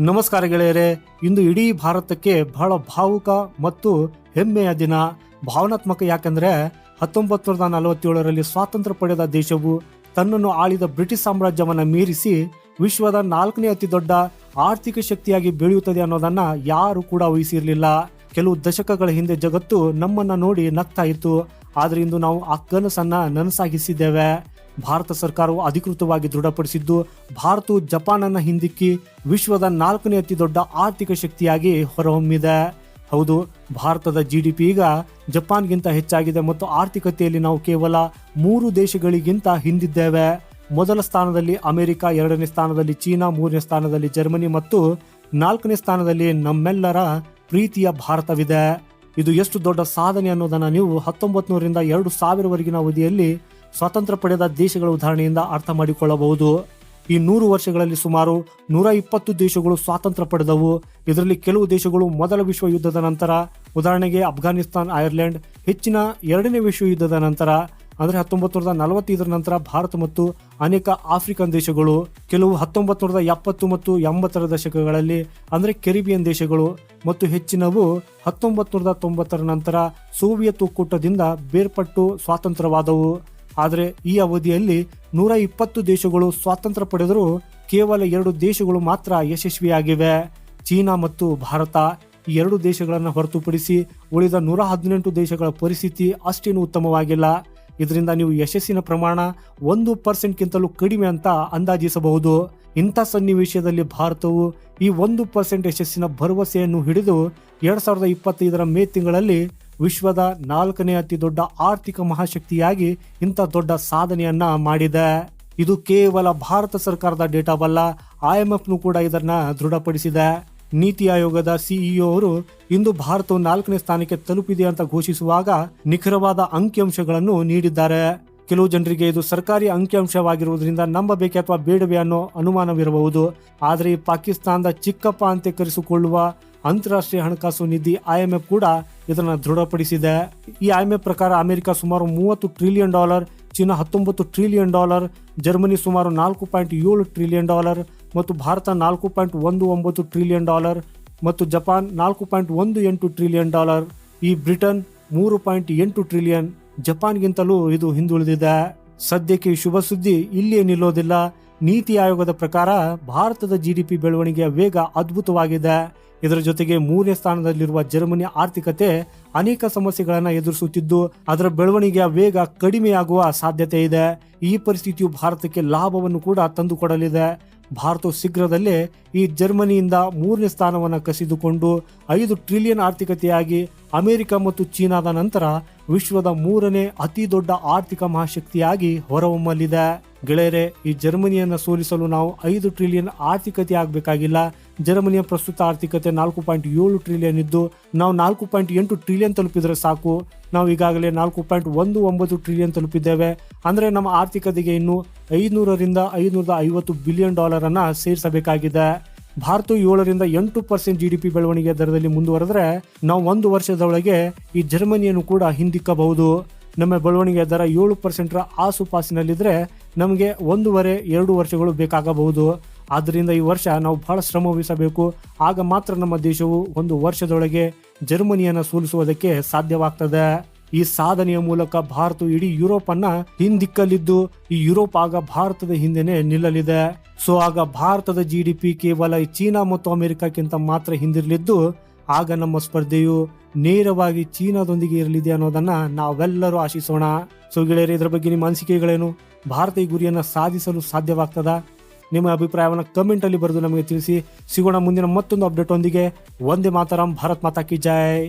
ನಮಸ್ಕಾರ ಗೆಳೆಯರೆ, ಇಂದು ಇಡೀ ಭಾರತಕ್ಕೆ ಬಹಳ ಭಾವುಕ ಮತ್ತು ಹೆಮ್ಮೆಯ ದಿನ. ಭಾವನಾತ್ಮಕ ಯಾಕಂದ್ರೆ ಹತ್ತೊಂಬತ್ತು ನೂರದ ನಲವತ್ತೇಳರಲ್ಲಿ ಸ್ವಾತಂತ್ರ್ಯ ಪಡೆದ ದೇಶವು ತನ್ನನ್ನು ಆಳಿದ ಬ್ರಿಟಿಷ್ ಸಾಮ್ರಾಜ್ಯವನ್ನು ಮೀರಿಸಿ ವಿಶ್ವದ ನಾಲ್ಕನೇ ಅತಿ ದೊಡ್ಡ ಆರ್ಥಿಕ ಶಕ್ತಿಯಾಗಿ ಬೆಳೆಯುತ್ತದೆ ಅನ್ನೋದನ್ನ ಯಾರು ಕೂಡ ವಹಿಸಿರಲಿಲ್ಲ ಕೆಲವು ದಶಕಗಳ ಹಿಂದೆ ಜಗತ್ತು ನಮ್ಮನ್ನ ನೋಡಿ ನಗ್ತಾ ಇತ್ತು. ಆದ್ರೆ ಇಂದು ನಾವು ಆ ಕನಸನ್ನ ನನಸಾಗಿಸಿದ್ದೇವೆ. ಭಾರತ ಸರ್ಕಾರವು ಅಧಿಕೃತವಾಗಿ ದೃಢಪಡಿಸಿದ್ದು, ಭಾರತವು ಜಪಾನ್ ಅನ್ನ ಹಿಂದಿಕ್ಕಿ ವಿಶ್ವದ ನಾಲ್ಕನೇ ಅತಿ ದೊಡ್ಡ ಆರ್ಥಿಕ ಶಕ್ತಿಯಾಗಿ ಹೊರಹೊಮ್ಮಿದೆ. ಹೌದು, ಭಾರತದ ಜಿ ಡಿ ಪಿ ಈಗ ಜಪಾನ್ಗಿಂತ ಹೆಚ್ಚಾಗಿದೆ ಮತ್ತು ಆರ್ಥಿಕತೆಯಲ್ಲಿ ನಾವು ಕೇವಲ ಮೂರು ದೇಶಗಳಿಗಿಂತ ಹಿಂದಿದ್ದೇವೆ. ಮೊದಲ ಸ್ಥಾನದಲ್ಲಿ ಅಮೆರಿಕ, ಎರಡನೇ ಸ್ಥಾನದಲ್ಲಿ ಚೀನಾ, ಮೂರನೇ ಸ್ಥಾನದಲ್ಲಿ ಜರ್ಮನಿ ಮತ್ತು ನಾಲ್ಕನೇ ಸ್ಥಾನದಲ್ಲಿ ನಮ್ಮೆಲ್ಲರ ಪ್ರೀತಿಯ ಭಾರತವಿದೆ. ಇದು ಎಷ್ಟು ದೊಡ್ಡ ಸಾಧನೆ ಅನ್ನೋದನ್ನು ನೀವು ಹತ್ತೊಂಬತ್ತು ನೂರರಿಂದ ಎರಡು ಸಾವಿರವರೆಗಿನ ಅವಧಿಯಲ್ಲಿ ಸ್ವಾತಂತ್ರ್ಯ ಪಡೆದ ದೇಶಗಳ ಉದಾಹರಣೆಯಿಂದ ಅರ್ಥ ಮಾಡಿಕೊಳ್ಳಬಹುದು. ಈ ನೂರು ವರ್ಷಗಳಲ್ಲಿ ಸುಮಾರು ನೂರ ಇಪ್ಪತ್ತು ದೇಶಗಳು ಸ್ವಾತಂತ್ರ್ಯ ಪಡೆದವು. ಇದರಲ್ಲಿ ಕೆಲವು ದೇಶಗಳು ಮೊದಲ ವಿಶ್ವ ಯುದ್ಧದ ನಂತರ, ಉದಾಹರಣೆಗೆ ಅಫ್ಘಾನಿಸ್ತಾನ್, ಐರ್ಲೆಂಡ್, ಹೆಚ್ಚಿನ ಎರಡನೇ ವಿಶ್ವ ಯುದ್ಧದ ನಂತರ, ಅಂದರೆ ಹತ್ತೊಂಬತ್ತು ನೂರದ ನಲವತ್ತೈದರ ನಂತರ ಭಾರತ ಮತ್ತು ಅನೇಕ ಆಫ್ರಿಕನ್ ದೇಶಗಳು, ಕೆಲವು ಹತ್ತೊಂಬತ್ತು ನೂರದ ಎಪ್ಪತ್ತು ಮತ್ತು ಎಂಬತ್ತರ ದಶಕಗಳಲ್ಲಿ, ಅಂದರೆ ಕೆರಿಬಿಯನ್ ದೇಶಗಳು ಮತ್ತು ಹೆಚ್ಚಿನವು ಹತ್ತೊಂಬತ್ತು ನೂರದ ತೊಂಬತ್ತರ ನಂತರ ಸೋವಿಯತ್ ಒಕ್ಕೂಟದಿಂದ ಬೇರ್ಪಟ್ಟು ಸ್ವಾತಂತ್ರ್ಯವಾದವು. ಆದರೆ ಈ ಅವಧಿಯಲ್ಲಿ ನೂರ ಇಪ್ಪತ್ತು ದೇಶಗಳು ಸ್ವಾತಂತ್ರ್ಯ ಪಡೆದರೂ ಕೇವಲ ಎರಡು ದೇಶಗಳು ಮಾತ್ರ ಯಶಸ್ವಿಯಾಗಿವೆ. ಚೀನಾ ಮತ್ತು ಭಾರತ ಈ ಎರಡು ದೇಶಗಳನ್ನು ಹೊರತುಪಡಿಸಿ ಉಳಿದ ನೂರ ಹದಿನೆಂಟು ದೇಶಗಳ ಪರಿಸ್ಥಿತಿ ಅಷ್ಟೇನು ಉತ್ತಮವಾಗಿಲ್ಲ. ಇದರಿಂದ ನೀವು ಯಶಸ್ಸಿನ ಪ್ರಮಾಣ ಒಂದು ಪರ್ಸೆಂಟ್ಗಿಂತಲೂ ಕಡಿಮೆ ಅಂತ ಅಂದಾಜಿಸಬಹುದು. ಇಂಥ ಸನ್ನಿವೇಶದಲ್ಲಿ ಭಾರತವು ಈ ಒಂದು ಪರ್ಸೆಂಟ್ ಯಶಸ್ಸಿನ ಭರವಸೆಯನ್ನು ಹಿಡಿದು ಎರಡು ಸಾವಿರದ ಇಪ್ಪತ್ತೈದರ ಮೇ ತಿಂಗಳಲ್ಲಿ ವಿಶ್ವದ ನಾಲ್ಕನೇ ಅತಿ ದೊಡ್ಡ ಆರ್ಥಿಕ ಮಹಾಶಕ್ತಿಯಾಗಿ ಇಂಥ ದೊಡ್ಡ ಸಾಧನೆಯನ್ನ ಮಾಡಿದೆ. ಇದು ಕೇವಲ ಭಾರತ ಸರ್ಕಾರದ ಡೇಟಾವಲ್ಲ, ಐಎಂಎಫ್ನು ಕೂಡ ಇದನ್ನ ದೃಢಪಡಿಸಿದೆ. ನೀತಿ ಆಯೋಗದ ಸಿಇಒ ಅವರು ಇಂದು ಭಾರತವು ನಾಲ್ಕನೇ ಸ್ಥಾನಕ್ಕೆ ತಲುಪಿದೆ ಅಂತ ಘೋಷಿಸುವಾಗ ನಿಖರವಾದ ಅಂಕಿಅಂಶಗಳನ್ನು ನೀಡಿದ್ದಾರೆ. ಕೆಲವು ಜನರಿಗೆ ಇದು ಸರ್ಕಾರಿ ಅಂಕಿಅಂಶವಾಗಿರುವುದರಿಂದ ನಂಬಬೇಕೆ ಅಥವಾ ಬೇಡವೇ ಅನ್ನೋ ಅನುಮಾನವಿರಬಹುದು. ಆದರೆ ಪಾಕಿಸ್ತಾನದ ಚಿಕ್ಕಪ್ಪ ಅಂತ ಕರೆಸಿಕೊಳ್ಳುವ ಅಂತಾರಾಷ್ಟ್ರೀಯ ಹಣಕಾಸು ನಿಧಿ ಐಎಂಎಫ್ ಕೂಡ ಇದನ್ನು ದೃಢಪಡಿಸಿದೆ ಈ ಆಯ್ಮೆ ಪ್ರಕಾರ ಅಮೆರಿಕ ಸುಮಾರು ಮೂವತ್ತು ಟ್ರಿಲಿಯನ್ ಡಾಲರ್, ಚೀನಾ ಹತ್ತೊಂಬತ್ತು ಟ್ರಿಲಿಯನ್ ಡಾಲರ್, ಜರ್ಮನಿ ಸುಮಾರು ನಾಲ್ಕು ಪಾಯಿಂಟ್ ಏಳು ಟ್ರಿಲಿಯನ್ ಡಾಲರ್ ಮತ್ತು ಭಾರತ ನಾಲ್ಕು ಪಾಯಿಂಟ್ ಒಂದು ಒಂಬತ್ತು ಟ್ರಿಲಿಯನ್ ಡಾಲರ್ ಮತ್ತು ಜಪಾನ್ ನಾಲ್ಕು ಪಾಯಿಂಟ್ ಒಂದು ಎಂಟು ಟ್ರಿಲಿಯನ್ ಡಾಲರ್. ಈ ಬ್ರಿಟನ್ ಮೂರು ಪಾಯಿಂಟ್ ಎಂಟು ಟ್ರಿಲಿಯನ್, ಜಪಾನ್ಗಿಂತಲೂ ಇದು ಹಿಂದುಳಿದಿದೆ. ಸದ್ಯಕ್ಕೆ ಈ ಶುಭ ಸುದ್ದಿ ಇಲ್ಲಿಯೇ ನಿಲ್ಲೋದಿಲ್ಲ. ನೀತಿ ಆಯೋಗದ ಪ್ರಕಾರ ಭಾರತದ ಜಿಡಿಪಿ ಬೆಳವಣಿಗೆಯ ವೇಗ ಅದ್ಭುತವಾಗಿದೆ. ಇದರ ಜೊತೆಗೆ ಮೂರನೇ ಸ್ಥಾನದಲ್ಲಿರುವ ಜರ್ಮನಿ ಆರ್ಥಿಕತೆ ಅನೇಕ ಸಮಸ್ಯೆಗಳನ್ನು ಎದುರಿಸುತ್ತಿದ್ದು, ಅದರ ಬೆಳವಣಿಗೆಯ ವೇಗ ಕಡಿಮೆಯಾಗುವ ಸಾಧ್ಯತೆ ಇದೆ. ಈ ಪರಿಸ್ಥಿತಿಯು ಭಾರತಕ್ಕೆ ಲಾಭವನ್ನು ಕೂಡ ತಂದುಕೊಡಲಿದೆ. ಭಾರತವು ಶೀಘ್ರದಲ್ಲೇ ಈ ಜರ್ಮನಿಯಿಂದ ಮೂರನೇ ಸ್ಥಾನವನ್ನು ಕಸಿದುಕೊಂಡು ಐದು ಟ್ರಿಲಿಯನ್ ಆರ್ಥಿಕತೆಯಾಗಿ ಅಮೆರಿಕ ಮತ್ತು ಚೀನಾದ ನಂತರ ವಿಶ್ವದ ಮೂರನೇ ಅತಿ ದೊಡ್ಡ ಆರ್ಥಿಕ ಮಹಾಶಕ್ತಿಯಾಗಿ ಹೊರಹೊಮ್ಮಲಿದೆ. ಗೆಳೆಯರೆ, ಈ ಜರ್ಮನಿಯನ್ನು ಸೋಲಿಸಲು ನಾವು ಐದು ಟ್ರಿಲಿಯನ್ ಆರ್ಥಿಕತೆ ಆಗಬೇಕಾಗಿಲ್ಲ. ಜರ್ಮನಿಯ ಪ್ರಸ್ತುತ ಆರ್ಥಿಕತೆ ನಾಲ್ಕು ಪಾಯಿಂಟ್ ಏಳು ಟ್ರಿಲಿಯನ್ ಇದ್ದು, ನಾವು ನಾಲ್ಕು ಪಾಯಿಂಟ್ ಎಂಟು ಟ್ರಿಲಿಯನ್ ತಲುಪಿದ್ರೆ ಸಾಕು. ನಾವು ಈಗಾಗಲೇ ನಾಲ್ಕು ಪಾಯಿಂಟ್ ಒಂದು ಒಂಬತ್ತು ಟ್ರಿಲಿಯನ್ ತಲುಪಿದ್ದೇವೆ. ಅಂದ್ರೆ ನಮ್ಮ ಆರ್ಥಿಕತೆಗೆ ಇನ್ನು ಐನೂರರಿಂದ ಐನೂರದ ಐವತ್ತು ಬಿಲಿಯನ್ ಡಾಲರನ್ನು ಸೇರಿಸಬೇಕಾಗಿದೆ. ಭಾರತ ಏಳರಿಂದ ಎಂಟು ಪರ್ಸೆಂಟ್ ಜಿ ಡಿ ಪಿ ಬೆಳವಣಿಗೆ ದರದಲ್ಲಿ ಮುಂದುವರೆದ್ರೆ, ನಾವು ಒಂದು ವರ್ಷದೊಳಗೆ ಈ ಜರ್ಮನಿಯನ್ನು ಕೂಡ ಹಿಂದಿಕ್ಕಬಹುದು. ನಮ್ಮ ಬೆಳವಣಿಗೆ ದರ ಏಳು ಪರ್ಸೆಂಟ್ರ ಆಸುಪಾಸಿನಲ್ಲಿದ್ರೆ ನಮಗೆ ಒಂದೂವರೆ, ಎರಡು ವರ್ಷಗಳು ಬೇಕಾಗಬಹುದು. ಆದ್ದರಿಂದ ಈ ವರ್ಷ ನಾವು ಬಹಳ ಶ್ರಮ ವಹಿಸಬೇಕು. ಆಗ ಮಾತ್ರ ನಮ್ಮ ದೇಶವು ಒಂದು ವರ್ಷದೊಳಗೆ ಜರ್ಮನಿಯನ್ನು ಸೋಲಿಸುವುದಕ್ಕೆ ಸಾಧ್ಯವಾಗ್ತದೆ. ಈ ಸಾಧನೆಯ ಮೂಲಕ ಭಾರತ ಇಡೀ ಯುರೋಪ್ ಅನ್ನ ಹಿಂದಿಕ್ಕಲಿದ್ದು, ಈ ಯುರೋಪ್ ಆಗ ಭಾರತದ ಹಿಂದೆನೆ ನಿಲ್ಲಲಿದೆ. ಸೊ, ಆಗ ಭಾರತದ ಜಿ ಡಿ ಪಿ ಕೇವಲ ಚೀನಾ ಮತ್ತು ಅಮೆರಿಕಕ್ಕಿಂತ ಮಾತ್ರ ಹಿಂದಿರಲಿದ್ದು, ಆಗ ನಮ್ಮ ಸ್ಪರ್ಧೆಯು ನೇರವಾಗಿ ಚೀನಾದೊಂದಿಗೆ ಇರಲಿದೆ ಅನ್ನೋದನ್ನ ನಾವೆಲ್ಲರೂ ಆಶಿಸೋಣ. ಸೊ, ಗೆಳೆಯರೆ, ಇದರ ಬಗ್ಗೆ ನಿಮ್ಮ ಅನಿಸಿಕೆಗಳೇನು? ಭಾರತ ಈ ಗುರಿಯನ್ನು ಸಾಧಿಸಲು ಸಾಧ್ಯವಾಗ್ತದ? ನಿಮ್ಮ ಅಭಿಪ್ರಾಯವನ್ನು ಕಮೆಂಟಲ್ಲಿ ಬರೆದು ನಮಗೆ ತಿಳಿಸಿ. ಸಿಗೋಣ ಮುಂದಿನ ಮತ್ತೊಂದು ಅಪ್ಡೇಟ್ ಒಂದಿಗೆ. ಒಂದೇ ಮಾತರಂ, ಭಾರತ್ ಮಾತಾ ಕಿ ಜೈ.